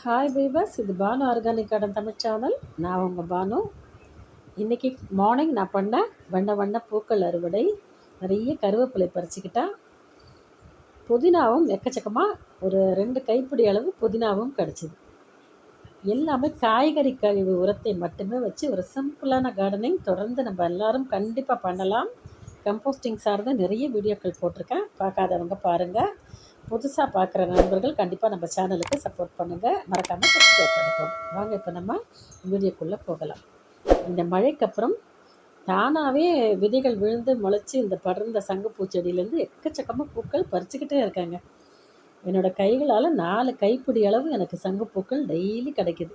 Hi peeps இது Banu organic garden Tamil channel நான் உங்கள் பானு. இன்றைக்கி மார்னிங் நான் பண்ண வண்ண வண்ண பூக்கள் அறுவடை. நிறைய கருவேப்பிலை பறிச்சுக்கிட்டேன் புதினாவும் எக்கச்சக்கமாக ஒரு ரெண்டு கைப்பிடி அளவு புதினாவும் கிடச்சிது. எல்லாமே காய்கறி கழிவு உரத்தை மட்டுமே வச்சு ஒரு சிம்பிளான கார்டனிங் தொடர்ந்து நம்ம எல்லோரும் கண்டிப்பாக பண்ணலாம். கம்போஸ்டிங் சார்ந்த நிறைய வீடியோக்கள் போட்டிருக்கேன். பார்க்காதவங்க பாருங்கள் புதுசாக பார்க்குற நண்பர்கள் கண்டிப்பாக நம்ம சேனலுக்கு சப்போர்ட் பண்ணுங்கள் மறக்காமல் சப்ஸ்கிரைப் பண்ணிக்கோங்க. வாங்க இப்போ நம்ம வீடியோக்குள்ளே போகலாம். இந்த மழைக்கு அப்புறம் தானாகவே விதைகள் விழுந்து முளைச்சி இந்த படர்ந்த சங்கப்பூ செடியிலேருந்து எக்கச்சக்கமாக பூக்கள் பறிச்சுக்கிட்டே இருக்காங்க. என்னோடய கைகளால் நாலு கைப்பிடி அளவு எனக்கு சங்குப்பூக்கள் டெய்லி கிடைக்குது.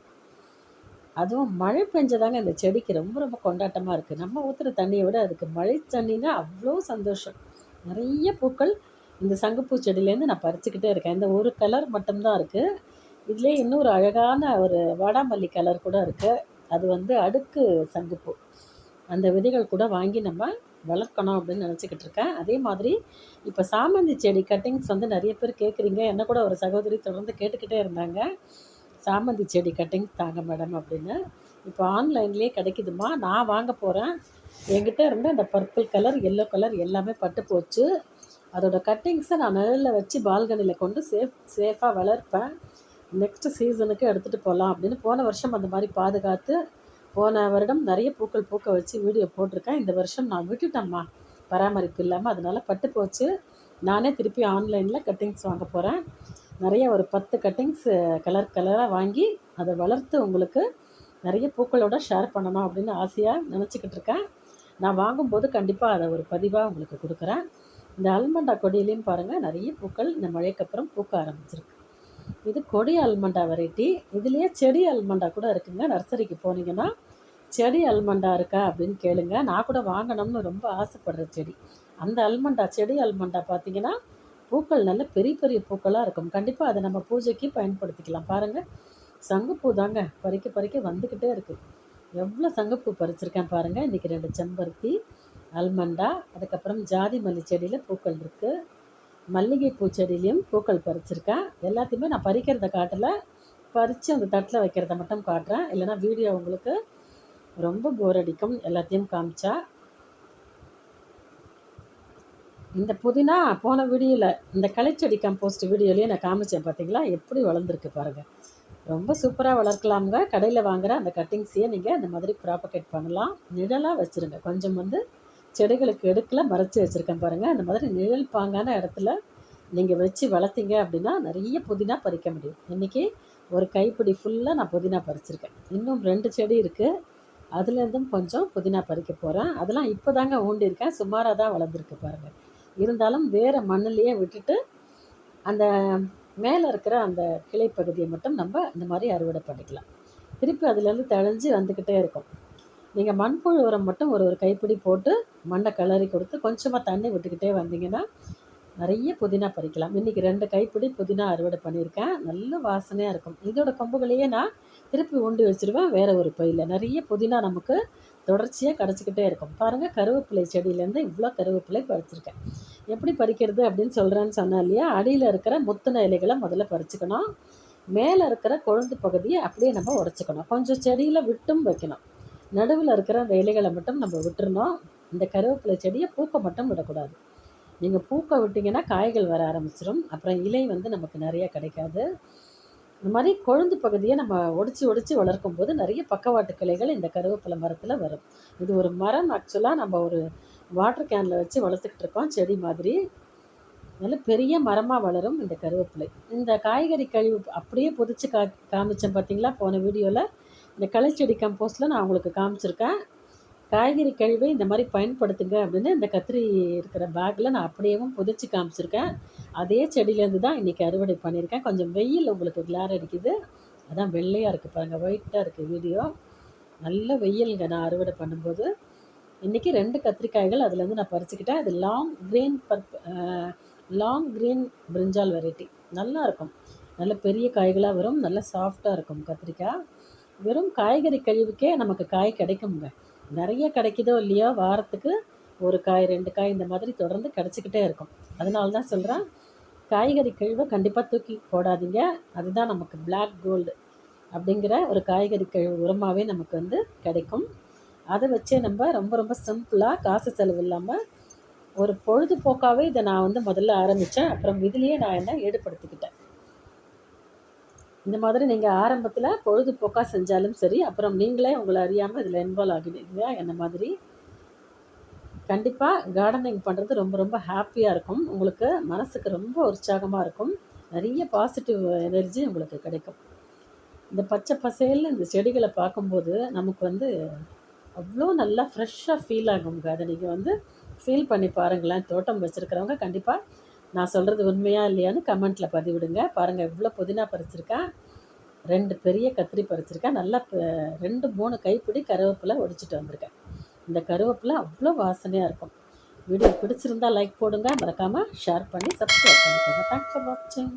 அதுவும் மழை பெஞ்சதாங்க இந்த செடிக்கு ரொம்ப ரொம்ப கொண்டாட்டமாக இருக்குது நம்ம ஊற்றுற தண்ணியை விட அதுக்கு மழை தண்ணினா அவ்வளோ சந்தோஷம். நிறைய பூக்கள் இந்த சங்குப்பூ செடியிலேருந்து நான் பறிச்சுக்கிட்டே இருக்கேன். இந்த ஒரு கலர் மட்டும்தான் இருக்குது இதுலேயே இன்னொரு அழகான ஒரு வாடாமல்லி கலர் கூட இருக்குது அது வந்து அடுக்கு சங்குப்பூ. அந்த விதைகள் கூட வாங்கி நம்ம வளர்க்கணும் அப்படின்னு நினச்சிக்கிட்டு இருக்கேன். அதே மாதிரி இப்போ சாமந்தி செடி கட்டிங்ஸ் வந்து நிறைய பேர் கேட்குறீங்க என்ன கூட ஒரு சகோதரி தொடர்ந்து கேட்டுக்கிட்டே இருந்தாங்க. சாமந்தி செடி கட்டிங்ஸ் தாங்க மேடம் அப்படின்னு. இப்போ ஆன்லைன்லேயே கிடைக்குதுமா நான் வாங்க போகிறேன் என்கிட்ட இருந்து அந்த பர்பிள் கலர் எல்லோ கலர் எல்லாமே பட்டு போச்சு. அதோட கட்டிங்ஸை நான் நிழலில் வச்சு பால்கனியில் கொண்டு சேஃப் சேஃபாக வளர்ப்பேன். நெக்ஸ்ட்டு சீசனுக்கு எடுத்துகிட்டு போகலாம் அப்படின்னு போன வருஷம் அந்த மாதிரி பாதுகாத்து போன வருடம் நிறைய பூக்கள் பூக்க வச்சு வீடியோ போட்டிருக்கேன். இந்த வருஷம் நான் விட்டுட்டேம்மா பராமரிப்பு இல்லாமல் அதனால் பட்டு போச்சு. நானே திருப்பி ஆன்லைனில் கட்டிங்ஸ் வாங்க போகிறேன் நிறைய ஒரு பத்து கட்டிங்ஸ் கலர் கலராக வாங்கி அதை வளர்த்து உங்களுக்கு நிறைய பூக்களோட ஷேர் பண்ணணும் அப்படின்னு ஆசையாக நினச்சிக்கிட்டு இருக்கேன். நான் வாங்கும்போது கண்டிப்பாக அதை ஒரு பதிவாக உங்களுக்கு கொடுக்குறேன். இந்த அல்மண்டா கொடியிலையும் பாருங்கள் நிறைய பூக்கள் இந்த மழைக்கு அப்புறம் பூக்க ஆரம்பிச்சிருக்கு. இது கொடி அல்மண்டா வெரைட்டி. இதுலேயே செடி அல்மண்டா கூட இருக்குங்க. நர்சரிக்கு போனீங்கன்னா செடி அல்மண்டா இருக்கா அப்படின்னு கேளுங்க. நான் கூட வாங்கணும்னு ரொம்ப ஆசைப்படுற செடி. அந்த அல்மண்டா செடி அல்மண்டா பார்த்தீங்கன்னா பூக்கள் நல்ல பெரிய பெரிய பூக்களாக இருக்கும். கண்டிப்பாக அதை நம்ம பூஜைக்கு பயன்படுத்திக்கலாம். பாருங்கள் சங்குப்பூ தாங்க பறிக்க பறிக்க வந்துக்கிட்டே இருக்குது எவ்வளோ சங்குப்பூ பறிச்சிருக்கேன் பாருங்கள் இன்றைக்கி ரெண்டு செம்பருத்தி அல்மண்டா அதுக்கப்புறம் ஜாதி மல்லி செடியில் பூக்கள் இருக்குது மல்லிகை பூச்செடியிலையும் பூக்கள் பறிச்சிருக்கேன். எல்லாத்தையுமே நான் பறிக்கிறத காட்டில் பறித்து அந்த தட்டில் வைக்கிறத மட்டும் காட்டுறேன். இல்லைனா வீடியோ உங்களுக்கு ரொம்ப போர் அடிக்கும் எல்லாத்தையும் காமிச்சா. இந்த புதினா போன வீடியோவில் இந்த களைச்செடி கம்போஸ்ட் வீடியோலேயே நான் காமிச்சேன் பார்த்தீங்களா எப்படி வளர்ந்துருக்கு பாருங்கள் ரொம்ப சூப்பராக வளர்க்கலாமுங்க. கடையில் வாங்குகிற அந்த கட்டிங்ஸையே நீங்கள் அந்த மாதிரி ப்ராப்பகேட் பண்ணலாம். நிழலாக வச்சுருங்க. கொஞ்சம் வந்து செடிகளுக்கு எடுக்கல மறைச்சி வச்சுருக்கேன் பாருங்கள் அந்த மாதிரி நிழல் பாங்கான இடத்துல நீங்கள் வச்சு வளர்த்தீங்க அப்படின்னா நிறைய புதினா பறிக்க முடியும். இன்றைக்கி ஒரு கைப்பிடி ஃபுல்லாக நான் புதினா பறிச்சிருக்கேன். இன்னும் ரெண்டு செடி இருக்குது அதுலேருந்தும் கொஞ்சம் புதினா பறிக்க போகிறேன் அதெல்லாம் இப்போ தாங்க ஊண்டியிருக்கேன். சுமாராக தான் வளர்ந்துருக்கு பாருங்கள் இருந்தாலும் வேறு மண்ணிலையே விட்டுட்டு அந்த மேலே இருக்கிற அந்த கிளை பகுதியை மட்டும் நம்ம இந்த மாதிரி அறுவடை பண்ணிக்கலாம். திருப்பி அதுலேருந்து தெளிஞ்சு வந்துக்கிட்டே இருக்கும். நீங்கள் மண்புழு உரம் மட்டும் ஒரு ஒரு கைப்பிடி போட்டு மண்ணை கிளறி கொடுத்து கொஞ்சமாக தண்ணி விட்டுக்கிட்டே வந்தீங்கன்னா நிறைய புதினா பறிக்கலாம். இன்றைக்கி ரெண்டு கைப்பிடி புதினா அறுவடை பண்ணியிருக்கேன். நல்ல வாசனையாக இருக்கும். இதோட கொம்புகளையே நான் திருப்பி உண்டு வச்சுருவேன். வேறு ஒரு பையில். நிறைய புதினா நமக்கு தொடர்ச்சியாக கிடச்சிக்கிட்டே இருக்கும். பாருங்கள் கருவேப்பிலை செடியிலேருந்து இவ்வளோ கருவேப்பிலை பறிச்சிருக்கேன். எப்படி பறிக்கிறது அப்படின்னு சொல்கிறேன்னு சொன்னேன் இல்லையா? அடியில் இருக்கிற முத்தின இலைகளை முதல்ல பறிச்சுக்கணும். மேலே இருக்கிற கொழுந்து பகுதியை அப்படியே நம்ம உடச்சிக்கணும். கொஞ்சம் செடியில் விட்டும் வைக்கணும். நடுவில் இருக்கிற அந்த இலைகளை மட்டும் நம்ம விட்டுருந்தோம் இந்த கருவேப்பிலை செடியை பூக்க மட்டும் விடக்கூடாது. நீங்கள் பூக்க விட்டிங்கன்னா காய்கள் வர ஆரம்பிச்சிடும் அப்புறம் இலை வந்து நமக்கு நிறைய கிடைக்காது. இந்த மாதிரி கொழுந்து பகுதியை நம்ம ஒடிச்சு ஒடிச்சு வளர்க்கும் போது நிறைய பக்கவாட்டு கிளைகள் இந்த கருவேப்பிலை மரத்தில் வரும். இது ஒரு மரம் ஆக்சுவலாக நம்ம ஒரு வாட்டர் கேனில் வச்சு வளர்த்துக்கிட்டு இருக்கோம் செடி மாதிரி. நல்ல பெரிய மரமாக வளரும் இந்த கருவேப்பிலை. இந்த காய்கறி கழிவு அப்படியே பொதிச்சு கா காமிச்சேன் பார்த்தீங்களா போன வீடியோவில் இந்த களைச்செடி கம்போஸ்ட்டில் நான் உங்களுக்கு காமிச்சிருக்கேன். காய்கறி கழிவை இந்த மாதிரி பயன்படுத்துங்க அப்படின்னு இந்த கத்திரி இருக்கிற பேக்கில் நான் அப்படியேவும் புதைச்சி காமிச்சிருக்கேன். அதே செடியிலேருந்து தான் இன்றைக்கி அறுவடை பண்ணியிருக்கேன். கொஞ்சம் வெயில் உங்களுக்கு கிளார் அடிக்குது. அதான் வெள்ளையாக இருக்குது பாருங்கள் ஒயிட்டாக இருக்குது வீடியோ நல்ல வெயிலுங்க நான் அறுவடை பண்ணும்போது. இன்றைக்கி ரெண்டு கத்திரிக்காய்கள் அதுலேருந்து நான் பறிச்சுக்கிட்டேன். அது லாங் க்ரீன் பர்ப் லாங் க்ரீன் பிரிஞ்சால் வெரைட்டி நல்லாயிருக்கும் நல்ல பெரிய காய்களாக வரும். நல்லா சாஃப்டாக இருக்கும் கத்திரிக்காய். வெறும் காய்கறி கழிவுக்கே நமக்கு காய் கிடைக்குங்க. நிறைய கிடைக்குதோ இல்லையோ வாரத்துக்கு ஒரு காய் ரெண்டு காய் இந்த மாதிரி தொடர்ந்து கிடச்சிக்கிட்டே இருக்கும். அதனால தான் சொல்கிறேன் காய்கறி கழிவை கண்டிப்பாக தூக்கி போடாதீங்க. அதுதான் நமக்கு பிளாக் கோல்டு அப்படிங்கிற ஒரு காய்கறி கழிவு உரமாகவே நமக்கு வந்து கிடைக்கும். அதை வச்சே நம்ம ரொம்ப ரொம்ப சிம்பிளாக காசு செலவு இல்லாமல் ஒரு பொழுதுபோக்காகவே இதை நான் வந்து முதல்ல ஆரம்பித்தேன் அப்புறம் இதுலேயே நான் என்ன ஈடுபடுத்திக்கிட்டேன் இந்த மாதிரி நீங்கள் ஆரம்பத்தில் பொழுதுபோக்காக செஞ்சாலும் சரி அப்புறம் நீங்களே உங்களை அறியாமல் இதில் இன்வால்வ் ஆகிடுவீங்க என்ன மாதிரி? கண்டிப்பாக கார்டனிங் பண்ணுறது ரொம்ப ரொம்ப ஹாப்பியாக இருக்கும். உங்களுக்கு மனசுக்கு ரொம்ப உற்சாகமாக இருக்கும். நிறைய பாசிட்டிவ் எனர்ஜி உங்களுக்கு கிடைக்கும். இந்த பச்சை பசையில் இந்த செடிகளை பார்க்கும்போது நமக்கு வந்து அவ்வளோ நல்லா ஃப்ரெஷ்ஷாக ஃபீல் ஆகும். அதை நீங்கள் வந்து ஃபீல் பண்ணி பாருங்களேன். தோட்டம் வச்சுருக்கிறவங்க கண்டிப்பாக நான் சொல்கிறது உண்மையா இல்லையான்னு கமெண்ட்டில் பதிவிடுங்க. பாருங்கள் எவ்வளோ புதினா பறிச்சிருக்கேன் ரெண்டு பெரிய கத்திரி பறிச்சிருக்கேன் நல்லா ரெண்டு மூணு கைப்பிடி கருவேப்பிலை ஒடிச்சிட்டு வந்திருக்கேன். இந்த கருவேப்பிலை அவ்வளோ வாசனையாக இருக்கும். வீடியோ பிடிச்சிருந்தா லைக் போடுங்க. மறக்காமல் ஷேர் பண்ணி சப்ஸ்கிரைப் பண்ணிக்கோங்க. தேங்க்ஸ் ஃபார் வாட்சிங்